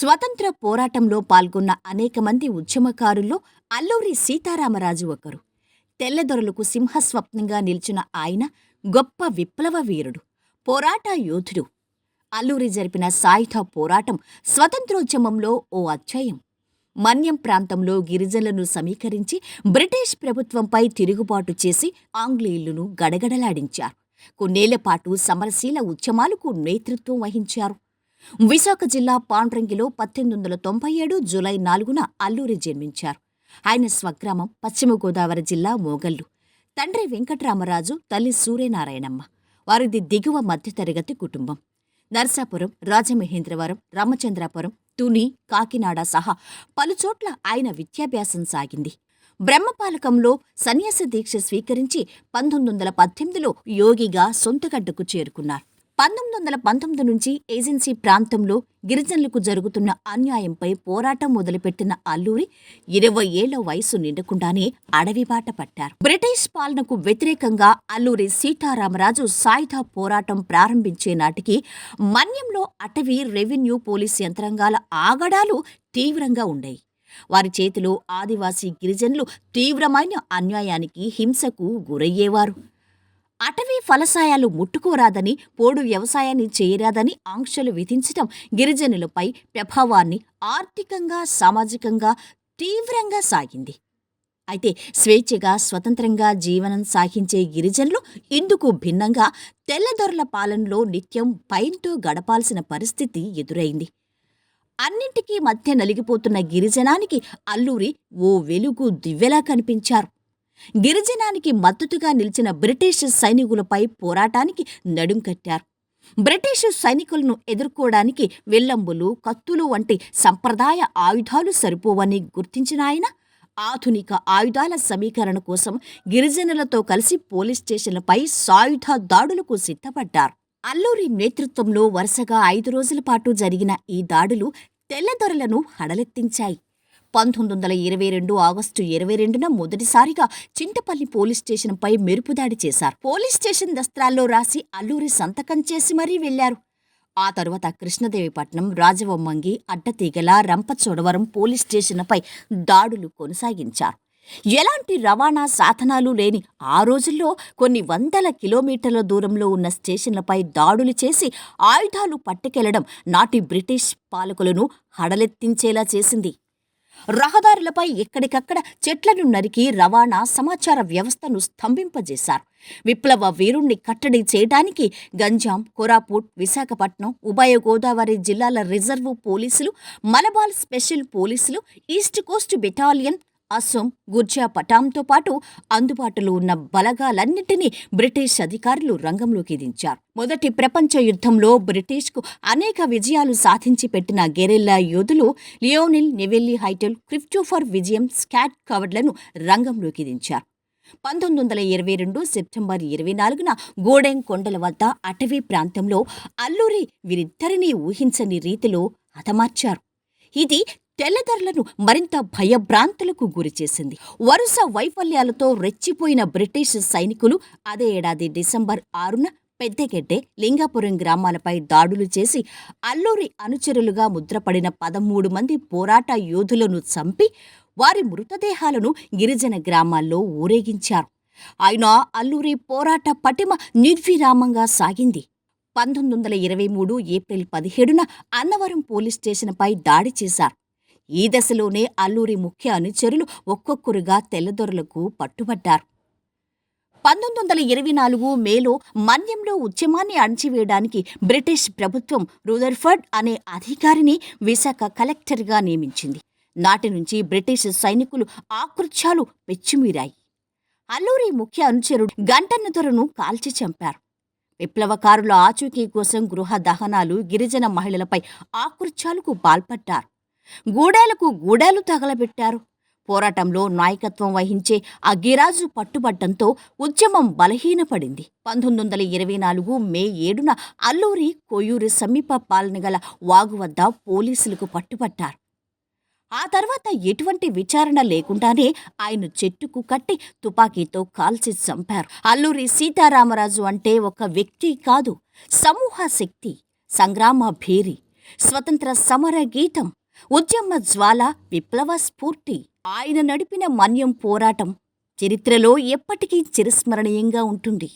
స్వతంత్ర పోరాటంలో పాల్గొన్న అనేక మంది ఉద్యమకారుల్లో అల్లూరి సీతారామరాజు ఒకరు. తెల్లదొరలకు సింహస్వప్నంగా నిలిచిన ఆయన గొప్ప విప్లవ వీరుడు పోరాట యోధుడు. అల్లూరి జరిపిన సాయుధ పోరాటం స్వతంత్రోద్యమంలో ఓ అధ్యాయం. మన్యం ప్రాంతంలో గిరిజనులను సమీకరించి బ్రిటిష్ ప్రభుత్వంపై తిరుగుబాటు చేసి ఆంగ్లేయులను గడగడలాడించారు. కొన్నేళ్ళపాటు సమరశీల ఉద్యమాలకు నేతృత్వం వహించారు. విశాఖ జిల్లా పాండ్రంగిలో పద్దెనిమిది వందల తొంభై ఏడు జూలై నాలుగున అల్లూరి జన్మించారు. ఆయన స్వగ్రామం పశ్చిమ గోదావరి జిల్లా మోగల్లు. తండ్రి వెంకటరామరాజు తల్లి సూర్యనారాయణమ్మ. వారిది దిగువ మధ్యతరగతి కుటుంబం. నర్సాపురం రాజమహేంద్రవరం రామచంద్రాపురం తుని కాకినాడ సహా పలుచోట్ల ఆయన విద్యాభ్యాసం సాగింది. బ్రహ్మపాలకంలో సన్యాస దీక్ష స్వీకరించి పంతొమ్మిది వందల పద్దెనిమిదిలో యోగిగా సొంతగడ్డకు చేరుకున్నారు. పంతొమ్మిది వందల పంతొమ్మిది నుంచి ఏజెన్సీ ప్రాంతంలో గిరిజనులకు జరుగుతున్న అన్యాయంపై పోరాటం మొదలుపెట్టిన అల్లూరి ఇరవై ఏళ్ళ వయసు నిండకుండానే అడవిబాట పట్టారు. బ్రిటిష్ పాలనకు వ్యతిరేకంగా అల్లూరి సీతారామరాజు సాయుధ పోరాటం ప్రారంభించే నాటికి మన్యంలో అటవీ రెవెన్యూ పోలీస్ యంత్రాంగాల ఆగడాలు తీవ్రంగా ఉండేవి వారి చేతిలో ఆదివాసీ గిరిజనులు తీవ్రమైన అన్యాయానికి హింసకు గురయ్యేవారు. అటవీ ఫలసాయాలు ముట్టుకోరాదని పోడు వ్యవసాయాన్ని చేయరాదని ఆంక్షలు విధించటం గిరిజనులపై ప్రభావాన్ని ఆర్థికంగా సామాజికంగా తీవ్రంగా సాగింది. అయితే స్వేచ్ఛగా స్వతంత్రంగా జీవనం సాగించే గిరిజనులు ఇందుకు భిన్నంగా తెల్లదొరల పాలనలో నిత్యం పైన్తో గడపాల్సిన పరిస్థితి ఎదురైంది. అన్నింటికీ మధ్య నలిగిపోతున్న గిరిజనానికి అల్లూరి ఓ వెలుగు దివ్వెలా కనిపించారు. గిరిజనానికి మద్దతుగా నిలిచిన బ్రిటిష్ సైనికులపై పోరాటానికి నడుం కట్టారు. బ్రిటిష్ సైనికులను ఎదుర్కోవడానికి వెల్లంబులు కత్తులు వంటి సంప్రదాయ ఆయుధాలు సరిపోవని గుర్తించిన ఆయన ఆధునిక ఆయుధాల సమీకరణ కోసం గిరిజనులతో కలిసి పోలీస్ స్టేషన్లపై సాయుధ దాడులకు సిద్ధపడ్డారు. అల్లూరి నేతృత్వంలో వరుసగా ఐదు రోజుల పాటు జరిగిన ఈ దాడులు తెల్లదొరలను హడలెత్తించాయి. పంతొమ్మిది వందల ఇరవై రెండు ఆగస్టు ఇరవై రెండున మొదటిసారిగా చింతపల్లి పోలీస్ స్టేషన్పై మెరుపుదాడి చేశారు. పోలీస్ స్టేషన్ దస్త్రాల్లో రాసి అల్లూరి సంతకం చేసి మరీ వెళ్ళారు ఆ తరువాత కృష్ణదేవిపట్నం రాజవొమ్మంగి అడ్డతీగల రంపచోడవరం పోలీస్ స్టేషన్లపై దాడులు కొనసాగించారు. ఎలాంటి రవాణా సాధనాలు లేని ఆ రోజుల్లో కొన్ని వందల కిలోమీటర్ల దూరంలో ఉన్న స్టేషన్లపై దాడులు చేసి ఆయుధాలు పట్టుకెళ్ళడం నాటి బ్రిటిష్ పాలకులను హడలెత్తించేలా చేసింది. రహదారులపై ఎక్కడికక్కడ చెట్లను నరికి రవాణా సమాచార వ్యవస్థను స్తంభింపజేశారు. విప్లవ వీరుణ్ణి కట్టడి చేయడానికి గంజాం కోరాపూట్ విశాఖపట్నం ఉభయ గోదావరి జిల్లాల రిజర్వు పోలీసులు మలబాల్ స్పెషల్ పోలీసులు east coast battalion Assam Gurkha పటాంతో పాటు అందుబాటులో ఉన్న బలగాలన్నింటినీ బ్రిటిష్ అధికారులు రంగంలోకి దించారు. మొదటి ప్రపంచ యుద్ధంలో బ్రిటిష్కు అనేక విజయాలు సాధించి పెట్టిన గెరిల్లా యోధులు లియోనిల్ నెవెల్లి హైటెల్ క్రిప్టోఫర్ విజయం స్కాట్ కవర్డ్లను రంగంలోకి దించారు. పంతొమ్మిది వందల ఇరవై రెండు సెప్టెంబర్ ఇరవై నాలుగున గోడెం కొండల వద్ద అటవీ ప్రాంతంలో అల్లూరి వీరిద్దరినీ ఊహించని రీతిలో హతమార్చారు. ఇది తెల్లదొరలను మరింత భయభ్రాంతులకు గురిచేసింది వరుస వైఫల్యాలతో రెచ్చిపోయిన బ్రిటిష్ సైనికులు అదే ఏడాది డిసెంబర్ ఆరున పెద్దగెడ్డె లింగాపురం గ్రామాలపై దాడులు చేసి అల్లూరి అనుచరులుగా ముద్రపడిన పదమూడు మంది పోరాట యోధులను చంపి వారి మృతదేహాలను గిరిజన గ్రామాల్లో ఊరేగించారు. అయినా అల్లూరి పోరాట పటిమ నిర్విరామంగా సాగింది. పంతొమ్మిది వందల ఇరవై మూడు ఏప్రిల్ పదిహేడున అన్నవరం పోలీస్ స్టేషన్పై దాడి చేశారు. ఈ దశలోనే అల్లూరి ముఖ్య అనుచరులు ఒక్కొక్కరుగా తెల్లదొరలకు పట్టుబడ్డారు. పంతొమ్మిది వందల ఇరవై నాలుగు మేలో మన్యంలో ఉద్యమాన్ని అణచివేయడానికి బ్రిటిష్ ప్రభుత్వం రుదర్ఫర్డ్ అనే అధికారిని విశాఖ కలెక్టర్గా నియమించింది. నాటి నుంచి బ్రిటిష్ సైనికులు ఆకృత్యాలు పెచ్చుమీరాయి. అల్లూరి ముఖ్య అనుచరుడు గంటన్నదొరను కాల్చి చంపారు. విప్లవకారుల ఆచూకీ కోసం గృహ దహనాలు గిరిజన మహిళలపై ఆకృత్యాలకు పాల్పడ్డారు. గూడేలకు గూడేలు తగలబెట్టారు. పోరాటంలో నాయకత్వం వహించే అగ్గిరాజు పట్టుబట్టంతో ఉద్యమం బలహీనపడింది. పంతొమ్మిది వందల ఇరవై నాలుగు మే ఏడున అల్లూరి కొయ్యూరు సమీప పాలనగల వాగు వద్ద పోలీసులకు పట్టుబట్టారు. ఆ తర్వాత ఎటువంటి విచారణ లేకుండానే ఆయన చెట్టుకు కట్టి తుపాకీతో కాల్చి చంపారు. అల్లూరి సీతారామరాజు అంటే ఒక వ్యక్తి కాదు సమూహ శక్తి సంగ్రామ భేరి స్వతంత్ర సమర గీతం ఉద్యమ జ్వాల విప్లవ స్ఫూర్తి. ఆయన నడిపిన మన్యం పోరాటం చరిత్రలో ఎప్పటికీ చిరస్మరణీయంగా ఉంటుంది.